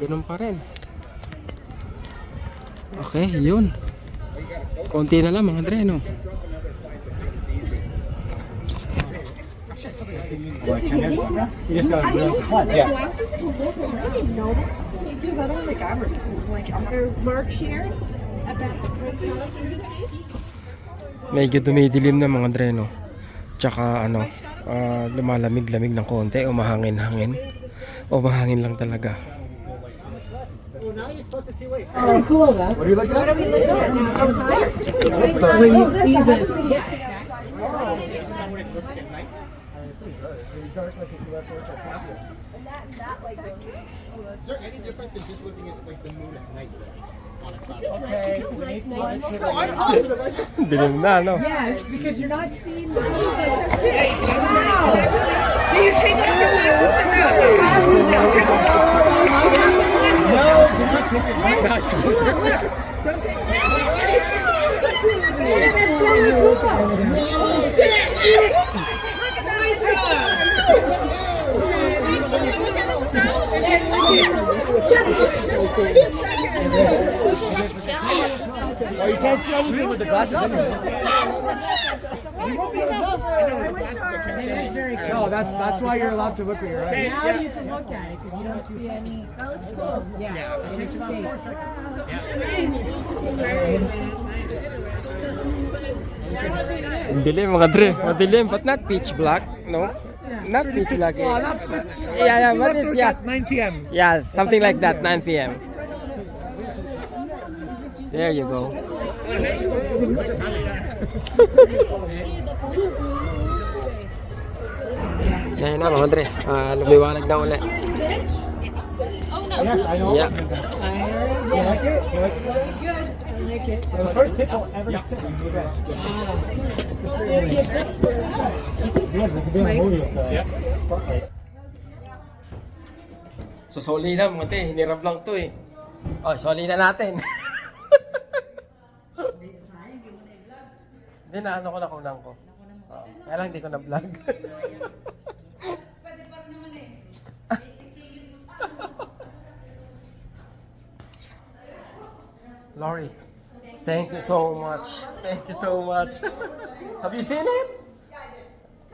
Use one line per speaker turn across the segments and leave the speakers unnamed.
Ganun pa rin. Okay, yun. Konti na lang mga Andre, no?
Or Mark shared about
Medyo dumidilim na mga Andre, no? Tsaka ano, ah, lumalamig-lamig ng konti o mahangin-hangin. O mahangin lang talaga.
When you see this, dark like a UFO And that and that like goes. Oh, that's
Is there any difference in just looking at like the moon at night?
Okay, we need positive. Oh, I'm positive. I just. No.
Yes, because you're not seeing the Wow. Do you take off your glasses or no? Take off do not take it. Not you. Don't take it. That's it. That's it. That's it.
Oh, you can't see anything with the glasses anyway.
It's very cool.
No, that's that's why you're allowed to look at your right.
Now you can look at it because you don't see any. Oh, it's cool. Yeah, it's safe.
Dilim mga Andre, madilim, but not pitch black, no? Not pitch black. eh. Yeah, yeah, but it's, yeah.
9 p.m.
Yeah, something like that, 9 p.m. There you go. Yan na mga Andre, Ah, lumiwanag na uli.
Yes, I know.
Yeah.
You like it? You like it? The first people ever yeah.
So soli na mga te, hinirap lang to eh. Oh, soli na natin. Hindi na ano ko na kunang ko. Oh, kaya lang hindi ko na vlog. Lori, thank you so much. Thank you so much. Have you seen it?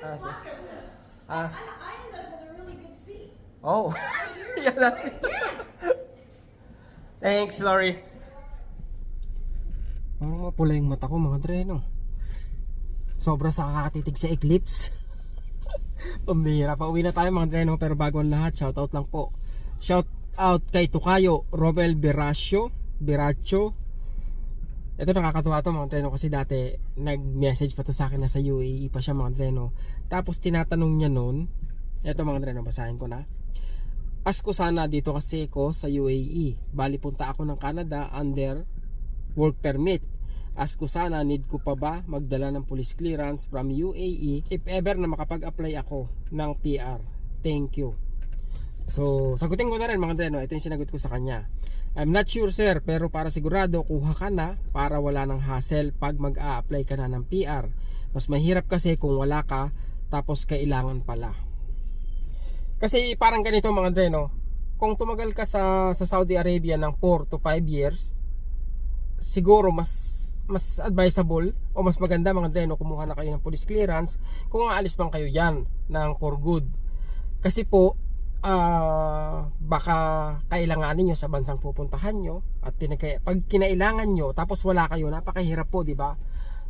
Ah, see. Ah. Oh, yeah, that's it. Thanks, Lori. Parang mapula yung mata ko, mga dre, no? Sobra sa kakatitig sa eclipse. Pambihira pa. Uwi na tayo, mga dre, no? Pero bago ang lahat, shoutout lang po. Shout out kay Tukayo, Romel Beracio, Beracio. Ito nakakatuwa to mga treno kasi dati nag-message pa to sa akin na sa UAE pa siya mga treno. Tapos tinatanong niya noon, ito mga treno basahin ko na. Asko sana dito kasi ko sa UAE. Bali punta ako ng Canada under work permit. Asko sana need ko pa ba magdala ng police clearance from UAE if ever na makapag-apply ako ng PR. Thank you. So, sagutin ko na rin mga dreno. Ito yung sinagot ko sa kanya. I'm not sure sir, pero para sigurado kuha ka na para wala ng hassle pag mag-a-apply ka na ng PR. Mas mahirap kasi kung wala ka tapos kailangan pala. Kasi parang ganito mga dreno. Kung tumagal ka sa, sa Saudi Arabia ng 4 to 5 years, siguro mas mas advisable o mas maganda mga dreno kumuha na kayo ng police clearance kung aalis pang kayo yan ng for good. Kasi po, ah baka kailanganin nyo sa bansang pupuntahan nyo at pinagkaya, pag kinailangan nyo tapos wala kayo napakahirap po di ba?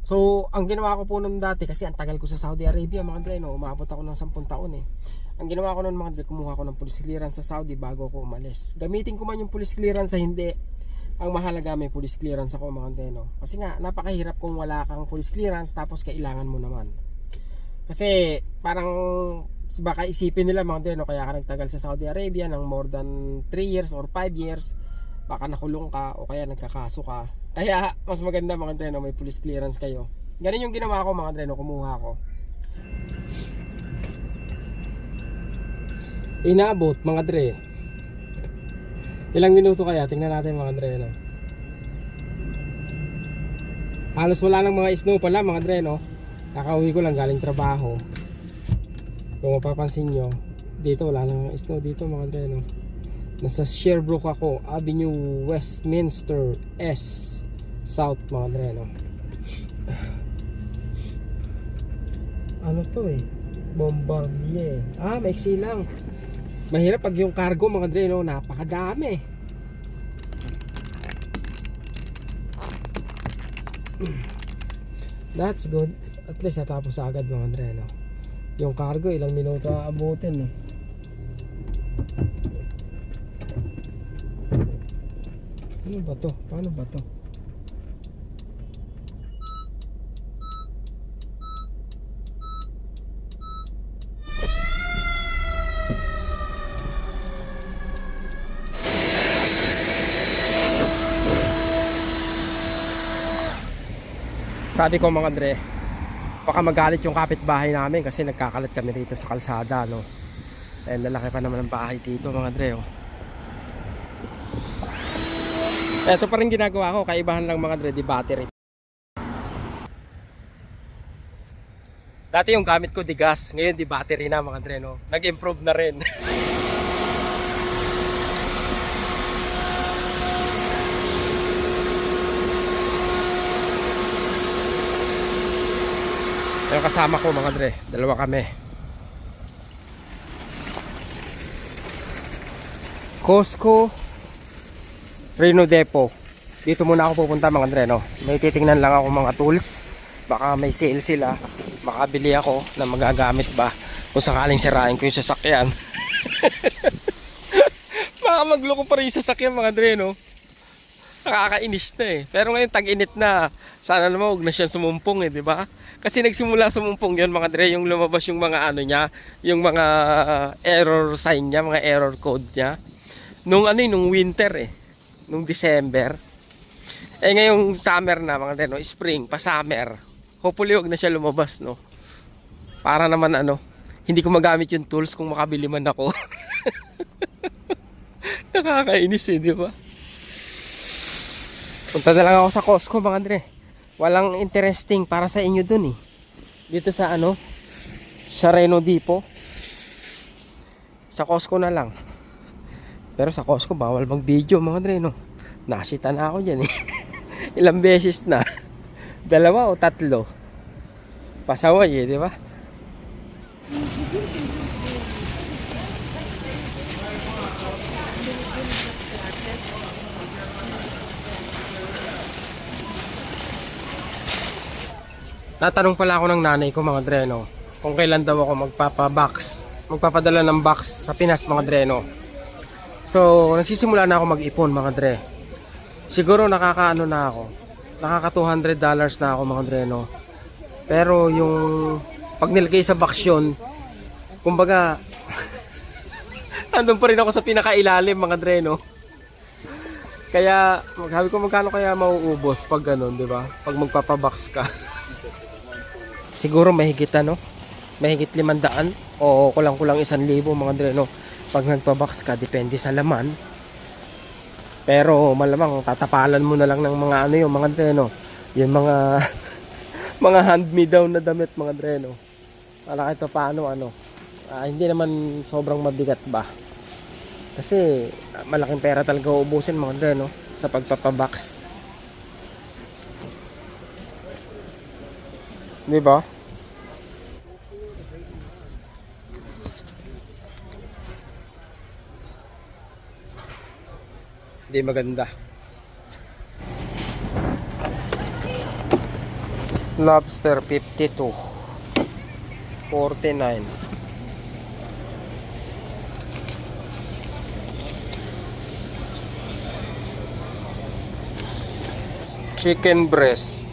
So ang ginawa ko po nung dati kasi ang tagal ko sa Saudi Arabia mga dre no? Umabot ako ng 10 taon eh. Ang ginawa ko noon mga dre kumuha ko ng police clearance sa Saudi bago ako umalis. Gamitin ko man yung police clearance sa hindi. Ang mahalaga may police clearance ako mga dre no? Kasi nga napakahirap kung wala kang police clearance tapos kailangan mo naman. Kasi parang baka isipin nila mga no, kaya ka nagtagal sa Saudi Arabia ng more than 3 years or 5 years baka nakulong ka o kaya nagkakaso ka. Kaya mas maganda mga dreno may police clearance kayo. Ganun yung ginawa ko mga dreno kumuha ko inabot mga dre ilang minuto kaya? Tingnan natin mga dreno halos wala lang mga snow pala mga dreno Kakauwi ko lang galing trabaho. Kung mapapansin nyo, dito wala nang snow dito mga dre no. Nasa Sherbrooke ako, Avenue Westminster S South mga dre no. Ano to eh? Bombardier. Ah, maiksi lang. Mahirap pag yung cargo mga dre no, napakadami. That's good. At least natapos agad mga Andre, no? Yung cargo, ilang minuto aabutin, eh. Ano ba to? Paano ba to? Sabi ko mga Andre, baka magalit yung kapitbahay namin kasi nagkakalat kami rito sa kalsada, no. Eh, lalaki pa naman ang bahay dito mga Andre, oh. Ito pa rin ginagawa ko, kaibahan lang mga Andre, di battery. Dati yung gamit ko di gas, ngayon di battery na mga Andre, no. Nag-improve na rin. Yung kasama ko mga Dre, dalawa kami. Costco Reno Depot. Dito muna ako pupunta mga Dre, no. May titingnan lang ako mga tools. Baka may sale sila. Makabili ako na magagamit ba kung sakaling sirain ko yung sasakyan. Baka magloko pa rin yung sasakyan mga Dre, no. Nakakainis na eh. Pero ngayon tag-init na. Sana naman huwag na siyang sumumpong eh, di ba? Kasi nagsimula sumumpong yun mga dre, yung lumabas yung mga ano niya, yung mga error sign niya, mga error code niya. Nung ano eh, nung winter eh. Nung December. Eh ngayong summer na mga dre, no? spring, pa summer. Hopefully huwag na siya lumabas, no? Para naman ano, hindi ko magamit yung tools kung makabili man ako. Nakakainis eh, di ba? Punta na lang ako sa Costco mga Andre. Walang interesting para sa inyo dun eh. Dito sa ano, sa Reno Depot. Sa Costco na lang. Pero sa Costco bawal mag video mga Andre no. Nasita na ako dyan eh. Ilang beses na. Dalawa o tatlo. Pasaway eh, di ba? Tatanong pala ako ng nanay ko mga dreno kung kailan daw ako magpapa-box, magpapadala ng box sa Pinas mga dreno. So, nagsisimula na ako mag-ipon mga dre. Siguro nakakaano na ako. Nakaka 200 dollars na ako mga dreno. Pero yung pag nilagay sa box yun, kumbaga andun pa rin ako sa pinakailalim mga dreno. Kaya, sabi ko magkano kaya mauubos pag ganun, di ba? Pag magpapabox ka. siguro mahigit ano mahigit limandaan o kulang-kulang isang libo mga dre no? Pag nagpa-box ka depende sa laman. Pero malamang tatapalan mo na lang ng mga ano yung mga dre no? Yung mga mga hand me down na damit mga dre no? Para kahit pa paano ano ah, hindi naman sobrang mabigat ba? Kasi ah, malaking pera talaga uubusin mga dre no? Sa pagpapabox. Di ba? Hindi maganda. Lobster 52. 49. Chicken breast.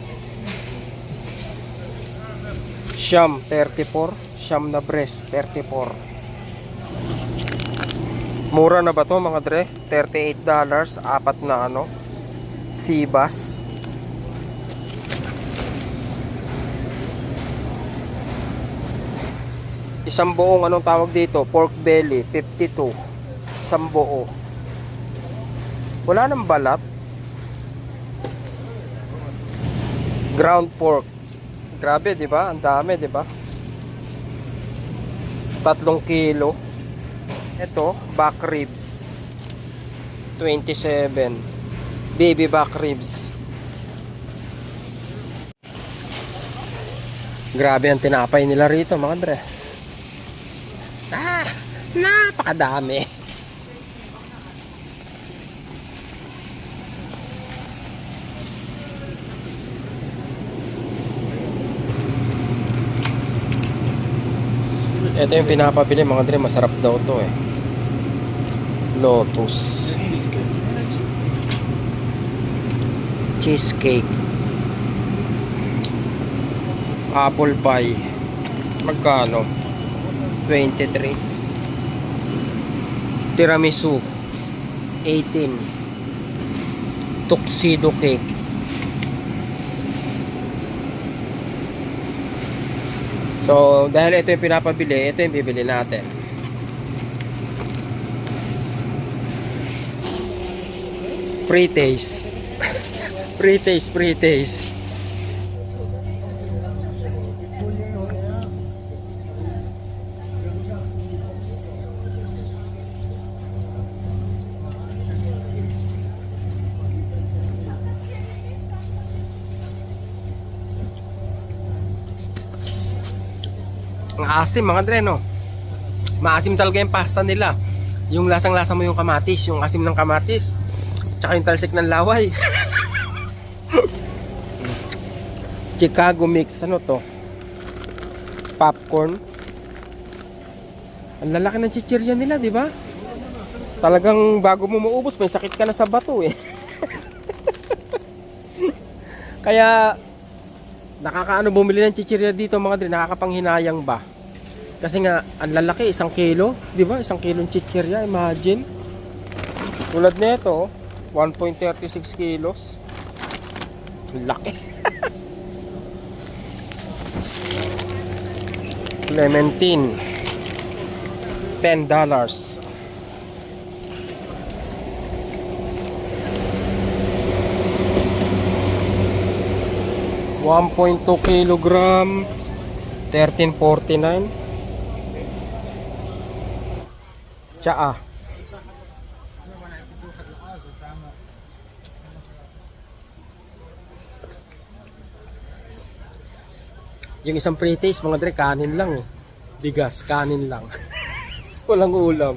Siyam 34 Siyam na breast 34 Mura na ba to mga dre? 38 dollars Apat na ano Sibas Isang buong anong tawag dito? Pork belly 52 Isang buo Wala nang balat Ground pork Grabe, di ba? Ang dami, di ba? Tatlong kilo. Ito, back ribs. 27. Baby back ribs. Grabe ang tinapay nila rito, mga Andre. Ah, napakadami. Ito yung pinapabili mga Andre, masarap daw to eh. Lotus. Cheesecake. Apple pie. Magkano? 23. Tiramisu. 18. Tuxedo cake. So, dahil ito yung pinapabili, ito yung bibili natin. Free taste. free taste, free taste. Ang asim mga dre no. Maasim talaga yung pasta nila. Yung lasang-lasa mo yung kamatis, yung asim ng kamatis. Tsaka yung talsik ng laway. Chicago mix, ano to? Popcorn. Ang lalaki ng chichirya nila, di ba? Talagang bago mo maubos, may sakit ka na sa bato eh. Kaya nakakaano bumili ng chichirya dito mga dre, nakakapanghinayang ba? Kasi nga, ang lalaki, isang kilo, di ba? Isang kilong chichirya, imagine. Tulad nito, 1.36 kilos. Laki. Clementine. $10. dollars. One point two kilogram, thirteen forty nine. Tsaa. Yung isang pre-taste, mga dre, kanin lang eh. Bigas, kanin lang. Walang ulam.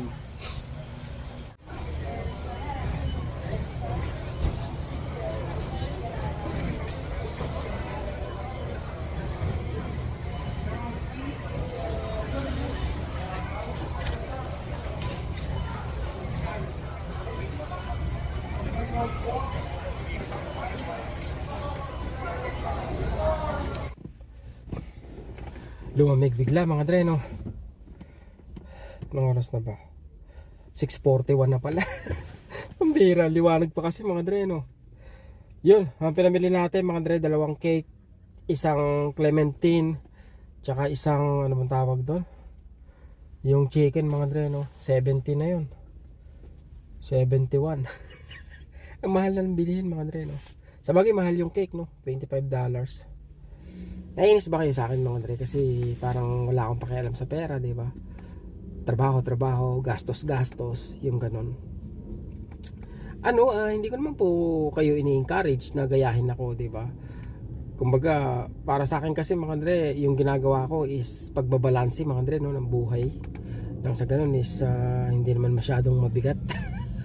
Lumamig bigla mga dre, no? Anong oras na ba? 6.41 na pala. Ang bira, liwanag pa kasi mga dre, no? Yun, ang pinamili natin mga dre, dalawang cake, isang clementine, tsaka isang, ano bang tawag doon? Yung chicken mga dre, no? 70 na yun. 71. ang mahal na ng bilihin mga dre, no? Sa bagay, mahal yung cake, no? $25. Naiinis ba kayo sa akin mga dre? Kasi parang wala akong pakialam sa pera, di ba? Trabaho, trabaho, gastos, gastos, yung ganun. Ano, ah, hindi ko naman po kayo ini-encourage na gayahin ako, di ba? Kumbaga, para sa akin kasi mga dre, yung ginagawa ko is pagbabalanse mga dre, no, ng buhay. Nang sa ganun is ah, hindi naman masyadong mabigat.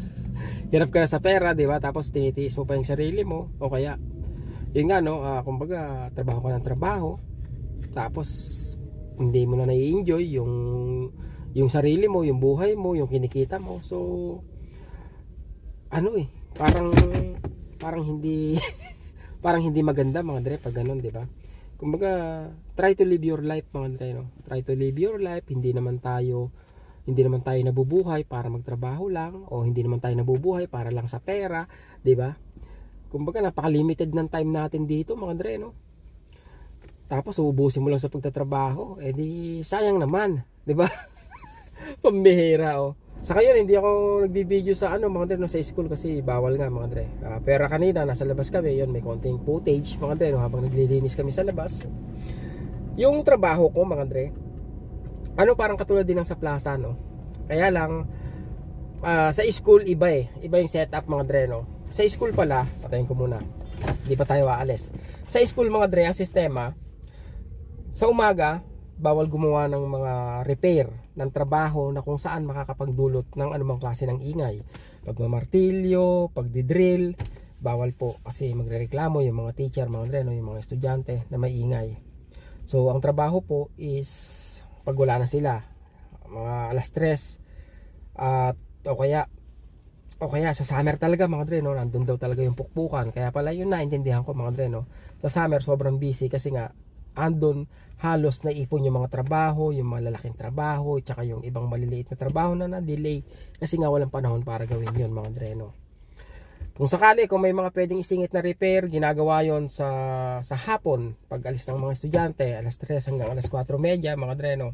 Hirap ka na sa pera, di ba? Tapos tinitiis mo pa yung sarili mo, o kaya yun nga no, ah, kumbaga trabaho ka ng trabaho tapos hindi mo na nai-enjoy yung yung sarili mo, yung buhay mo, yung kinikita mo. So ano eh, parang parang hindi parang hindi maganda mga dre pag ganun, 'di ba? Kumbaga, try to live your life mga dre, no? Try to live your life, hindi naman tayo hindi naman tayo nabubuhay para magtrabaho lang o hindi naman tayo nabubuhay para lang sa pera, 'di ba? Kumbaga napaka-limited ng time natin dito mga Dre no tapos uubusin mo lang sa pagtatrabaho eh di sayang naman di ba pambihira oh Sa ngayon, hindi ako nagbibideo sa ano mga dre no, sa school kasi bawal nga mga dre. Ah, pero kanina nasa labas kami, yun may konting footage mga dre no, habang naglilinis kami sa labas. Yung trabaho ko mga dre, ano parang katulad din ng sa plaza no. Kaya lang ah, sa school iba eh, iba yung setup mga dre no. Sa school pala, patayin ko muna. Hindi pa tayo aalis. Sa school mga dre, ang sistema sa umaga, bawal gumawa ng mga repair ng trabaho na kung saan makakapagdulot ng anumang klase ng ingay. Pagmamartilyo, pagdidrill, bawal po kasi magrereklamo yung mga teacher, mga dreno, yung mga estudyante na may ingay. So, ang trabaho po is pag wala na sila, mga alas 3 at o kaya o kaya sa summer talaga mga dreno, nandun daw talaga yung pukpukan. Kaya pala yun naintindihan ko mga dreno. Sa summer sobrang busy kasi nga andon halos naipon yung mga trabaho, yung mga lalaking trabaho, tsaka yung ibang maliliit na trabaho na na-delay kasi nga walang panahon para gawin yun mga dreno. Kung sakali, kung may mga pwedeng isingit na repair, ginagawa yon sa sa hapon, pag alis ng mga estudyante, alas 3 hanggang alas 4.30, mga dreno.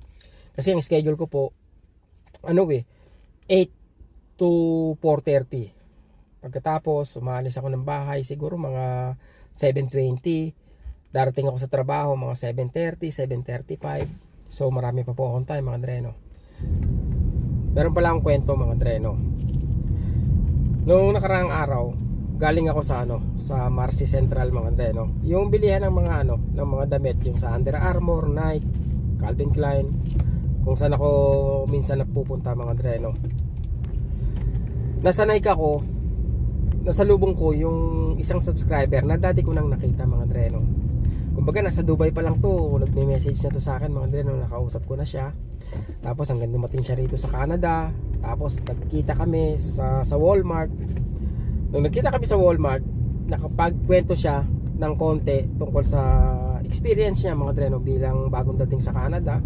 Kasi ang schedule ko po, ano eh, 8 to 4.30. Pagkatapos, umalis ako ng bahay, siguro mga 7.20, darating ako sa trabaho mga 7.30, 7.35 so marami pa po akong time mga dreno. Meron pala akong kwento mga dreno. Noong nakaraang araw galing ako sa ano sa Marcy Central mga dreno. Yung bilihan ng mga ano ng mga damit yung sa Under Armour, Nike, Calvin Klein kung saan ako minsan nagpupunta mga dreno nasa Nike ako nasa lubong ko yung isang subscriber na dati ko nang nakita mga dreno. Kumbaga nasa Dubai pa lang to. Nagme-message na to sa akin mga dreno nakausap ko na siya. Tapos hanggang dumating siya rito sa Canada. Tapos nagkita kami sa, sa Walmart. Nung nagkita kami sa Walmart nakapagkwento siya ng konti tungkol sa experience niya mga dreno bilang bagong dating sa Canada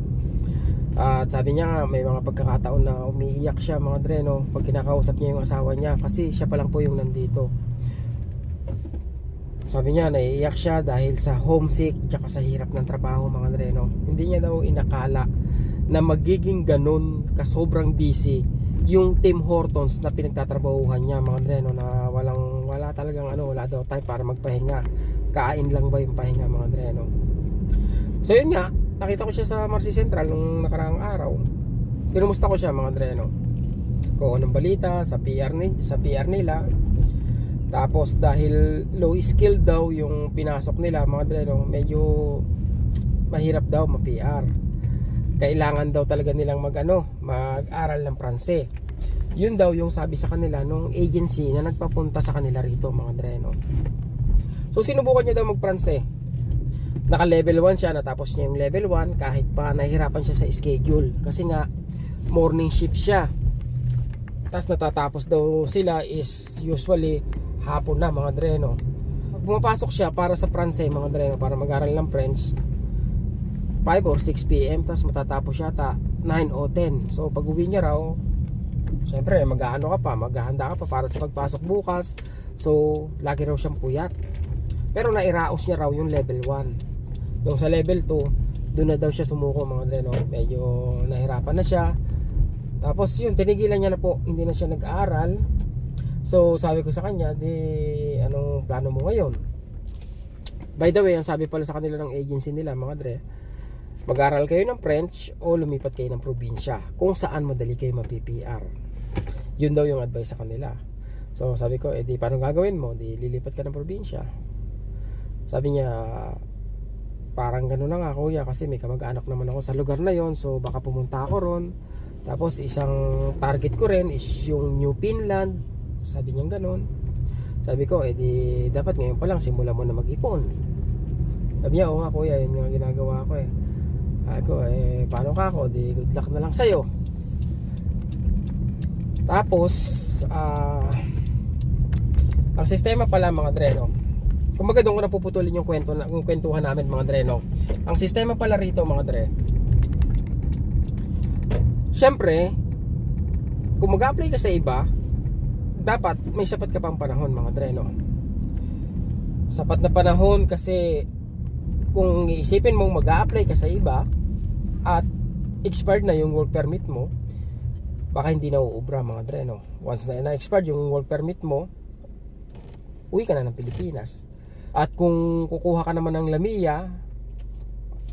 at sabi niya nga may mga pagkakataon na umiiyak siya mga dreno pag kinakausap niya yung asawa niya kasi siya pa lang po yung nandito. Sabi niya naiiyak siya dahil sa homesick tsaka sa hirap ng trabaho mga dreno hindi niya daw inakala na magiging ganun ka sobrang busy yung Tim Hortons na pinagtatrabahuhan niya mga dreno na walang wala talagang ano wala daw time para magpahinga. Kain lang ba yung pahinga mga dreno so yun nga nakita ko siya sa Marcy Central nung nakaraang araw. Kinumusta ko siya mga dreno? Kung anong balita sa PR, ni, sa PR nila. Tapos dahil low skill daw yung pinasok nila mga dreno medyo mahirap daw ma-PR kailangan daw talaga nilang mag ano, mag-aral ng Pranse. Yun daw yung sabi sa kanila nung agency na nagpapunta sa kanila rito mga dreno. So sinubukan niya daw mag-Pranse naka level 1 siya natapos niya yung level 1 kahit pa nahihirapan siya sa schedule. Kasi nga morning shift siya. Tapos natatapos daw sila is usually hapon na mga dreno. Pag pumapasok siya para sa Pranse mga dreno para mag-aral ng French. 5 or 6 p.m. tapos matatapos siya ta 9 o 10 so pag uwi niya raw syempre mag-ano ka pa maghahanda ka pa para sa pagpasok bukas. So lagi raw siyang puyat. Pero nairaos niya raw yung level 1 yung sa level 2 doon na daw siya sumuko mga dreno medyo nahirapan na siya. Tapos yun tinigilan niya na po. Hindi na siya nag-aaral. So sabi ko sa kanya di anong plano mo ngayon? By the way ang sabi pala sa kanila ng agency nila mga dre mag-aral kayo ng French o lumipat kayo ng probinsya kung saan madali kayo ma-PPR yun daw yung advice sa kanila. So sabi ko eh di paano gagawin mo? Di lilipat ka ng probinsya. Sabi niya parang gano'n na nga kuya kasi may kamag-anak naman ako sa lugar na yon so baka pumunta ako ron. Tapos isang target ko rin is yung New Finland. Sabi niya gano'n sabi ko eh di dapat ngayon pa lang simula mo na mag-ipon. Sabi niya oo nga kuya yun nga ginagawa ko eh. Ako eh paano ka ako? Di good luck na lang sa'yo. Tapos ah ang sistema pala mga dreno kumbaga doon ko napuputulin yung kwento yung kwentuhan namin mga dreno ang sistema pala rito mga dre syempre kung mag-apply ka sa iba dapat may sapat ka pang panahon mga dreno sapat na panahon kasi kung iisipin mong mag apply ka sa iba at expired na yung work permit mo baka hindi na uubra mga dre no? Once na na-expired yung work permit mo uwi ka na ng Pilipinas at kung kukuha ka naman ng Lamia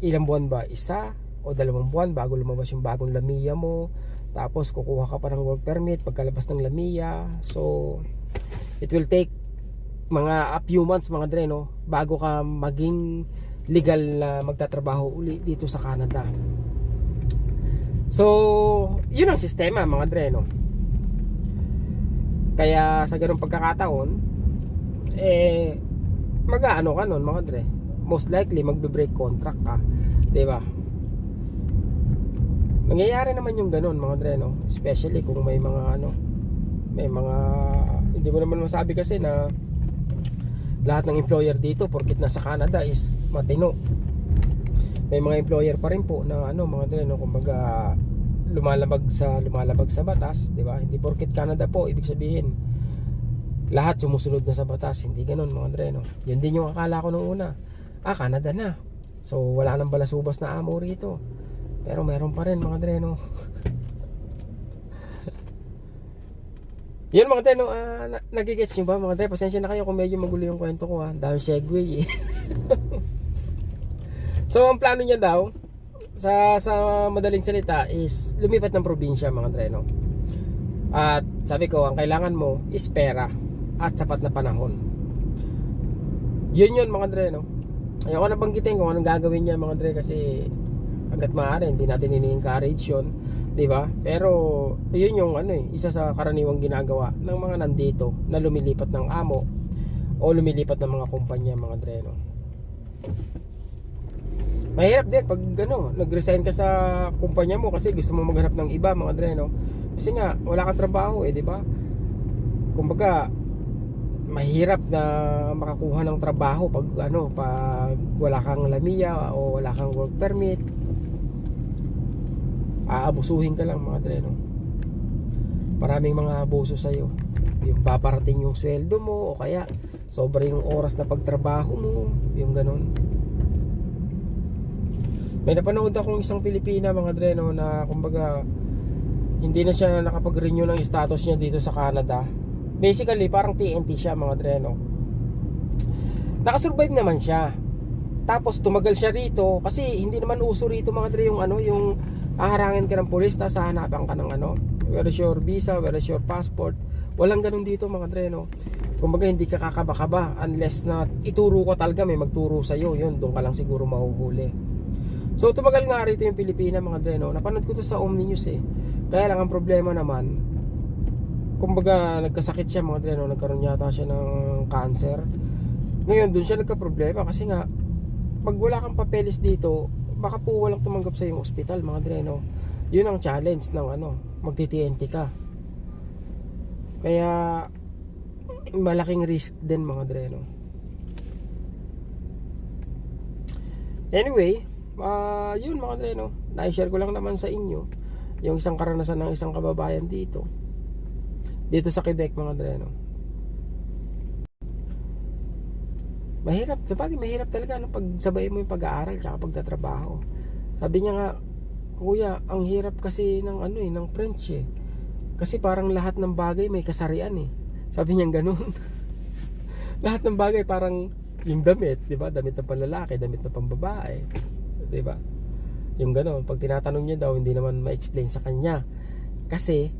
ilang buwan ba? Isa o dalawang buwan bago lumabas yung bagong Lamia mo. Tapos kukuha ka pa ng work permit pagkalabas ng Lamia so it will take mga a few months mga dre no? Bago ka maging legal na magtatrabaho uli dito sa Canada. So yun ang sistema mga dre no? Kaya sa ganung pagkakataon eh mag-ano ka nun mga dre? Most likely magbe-break contract ka. Di ba? Nangyayari naman yung ganun mga dre no? Especially kung may mga ano may mga hindi mo naman masabi kasi na lahat ng employer dito porkit nasa Canada is matino. May mga employer pa rin po na ano mga dre no? Kumbaga lumalabag sa lumalabag sa batas di ba? Hindi porkit Canada po ibig sabihin lahat sumusunod na sa batas hindi ganoon mga dre no yun din yung akala ko nung una ah Canada na so wala nang balasubas na amo rito pero meron pa rin mga dre no Yun mga dre, no, ah, na- nagigets nyo ba mga dre? Pasensya na kayo kung medyo magulo yung kwento ko ha. Dahil segue eh. so ang plano niya daw, sa, sa madaling salita is lumipat ng probinsya mga dre, no? At sabi ko, ang kailangan mo is pera at sapat na panahon. Yun yun mga dre, no? Ayoko na banggitin kung anong gagawin niya mga dre kasi hanggat maaari hindi natin ini-encourage yun, 'di ba? Pero yun yung ano eh, isa sa karaniwang ginagawa ng mga nandito na lumilipat ng amo o lumilipat ng mga kumpanya mga dre, no? Mahirap din pag ano, nag-resign ka sa kumpanya mo kasi gusto mo maghanap ng iba mga dre, no? Kasi nga wala kang trabaho eh, 'di ba? Kumbaga mahirap na makakuha ng trabaho pag ano pag wala kang lamia o wala kang work permit. Aabusuhin ka lang mga dre no? Maraming mga abuso sa'yo. Yung paparating yung sweldo mo o kaya sobra yung oras na pagtrabaho mo yung ganun. May napanood akong isang Pilipina mga dre no na kumbaga hindi na siya nakapag-renew ng status niya dito sa Canada basically parang TNT siya mga dre no nakasurvive naman siya. Tapos tumagal siya rito kasi hindi naman uso rito mga dre yung ano yung haharangin ka ng pulis tapos hahanapan ka ng ano where is your visa where is your passport. Walang ganun dito mga dre no? Kumbaga hindi ka kakaba-kaba unless na ituro ko talaga may magturo sa'yo. Yun doon ka lang siguro mahuhuli. So tumagal nga rito yung Pilipina mga dre no? Napanood ko to sa Omni News eh. Kaya lang ang problema naman kumbaga nagkasakit siya mga dre no? Nagkaroon yata siya ng cancer. Ngayon doon siya nagka-problema kasi nga pag wala kang papeles dito baka po walang tumanggap sa yung ospital mga dre no? Yun ang challenge ng ano magti-TNT ka. Kaya malaking risk din mga dre no? Anyway ah yun mga dre no? Na-share ko lang naman sa inyo yung isang karanasan ng isang kababayan dito dito sa Quebec mga dre no? Mahirap sabagay mahirap talaga no? Pag sabay mo yung pag-aaral tsaka pagtatrabaho. Sabi niya nga kuya ang hirap kasi ng ano eh ng French eh. Kasi parang lahat ng bagay may kasarian eh. Sabi niya ganun. Lahat ng bagay parang yung damit di ba? Damit ng panlalaki damit ng pambabae di ba? Yung gano'n pag tinatanong niya daw hindi naman ma-explain sa kanya. Kasi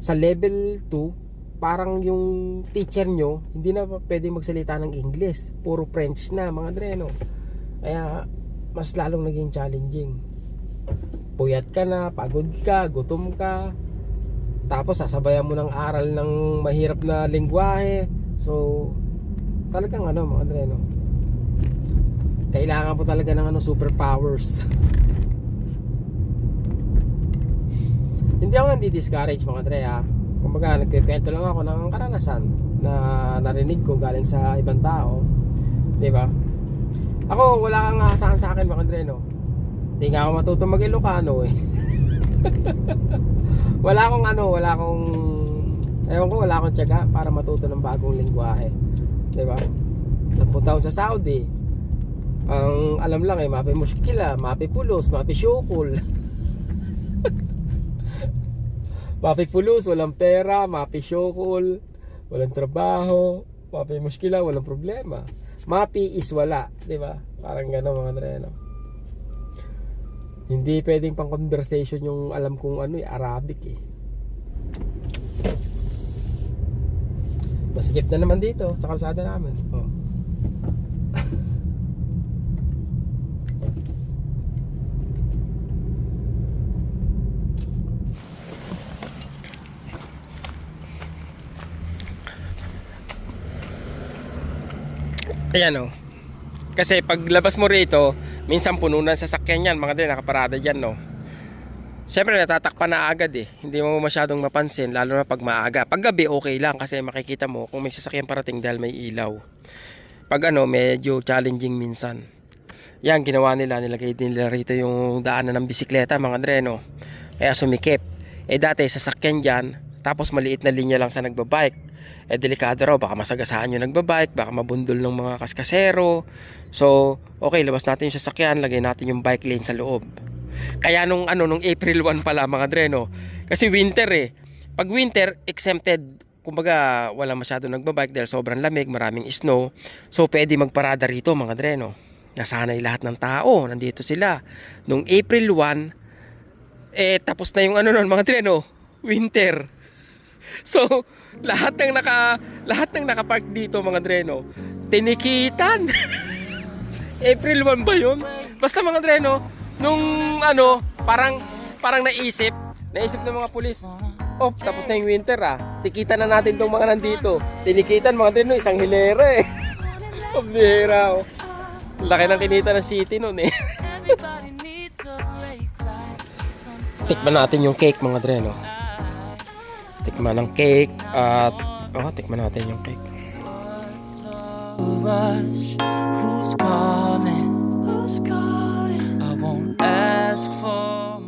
sa level 2 parang yung teacher nyo hindi na pwede magsalita ng English. Puro French na mga dreno. Kaya mas lalong naging challenging. Puyat ka na pagod ka gutom ka. Tapos sasabayan mo ng aral ng mahirap na lingwahe. So talagang ano mga dreno kailangan po talaga ng ano superpowers hindi ako nandi-discourage mga dre ha kumbaga nagkikwento lang ako ng karanasan na narinig ko galing sa ibang tao di ba? Ako wala kang aasahan sa akin mga dre no? Hindi nga ako matutong mag Ilocano eh. Wala akong ano wala akong ewan ko wala akong tiyaga para matuto ng bagong lingwahe di ba? 10 taon sa Saudi. Ang alam lang eh mapi muskila mapi pulos mapi syukul Mapi pulos, walang pera, mapi syokol, walang trabaho, mapi muskila, walang problema. Mapi is wala, di ba? Parang gano'n mga Andre, no? Hindi pwedeng pang conversation yung alam kong ano, eh, Arabic eh. Masikip na naman dito sa kalsada namin. Oh. Ayan oh. Kasi pag labas mo rito, minsan puno na sa sasakyan yan, mga din nakaparada diyan no. Siyempre natatakpan na agad eh. Hindi mo masyadong mapansin lalo na pag maaga. Pag gabi okay lang kasi makikita mo kung may sasakyan parating dahil may ilaw. Pag ano medyo challenging minsan. Yan ginawa nila, nilagay din nila rito yung daanan ng bisikleta mga dreno. Kaya sumikip. Eh dati sasakyan dyan, tapos maliit na linya lang sa nagbabike. Eh delikado raw, baka masagasaan yung nagbabike, baka mabundol ng mga kaskasero. So, okay, labas natin yung sasakyan, lagay natin yung bike lane sa loob. Kaya nung ano nung April 1 pala mga dreno. Kasi winter eh. Pag winter exempted kumbaga wala masyado nagbabike dahil sobrang lamig, maraming snow. So pwede magparada rito mga dreno. Nasanay lahat ng tao, nandito sila. Nung April 1 eh tapos na yung ano nun mga dreno, winter. So lahat ng naka lahat ng nakapark dito mga dreno, tinikitan. April 1 ba yun? Basta mga dreno, nung ano, parang parang naisip, naisip ng mga pulis. Oh, tapos na yung winter ah. Tikitan na natin tong mga nandito. Tinikitan mga dreno, isang hilera eh. Pambira oh. Laki ng kinita ng city nun eh. Tikman natin yung cake mga dreno tikman ng cake at oh, tikman natin yung cake.
Rush who's calling? Who's calling? I won't ask for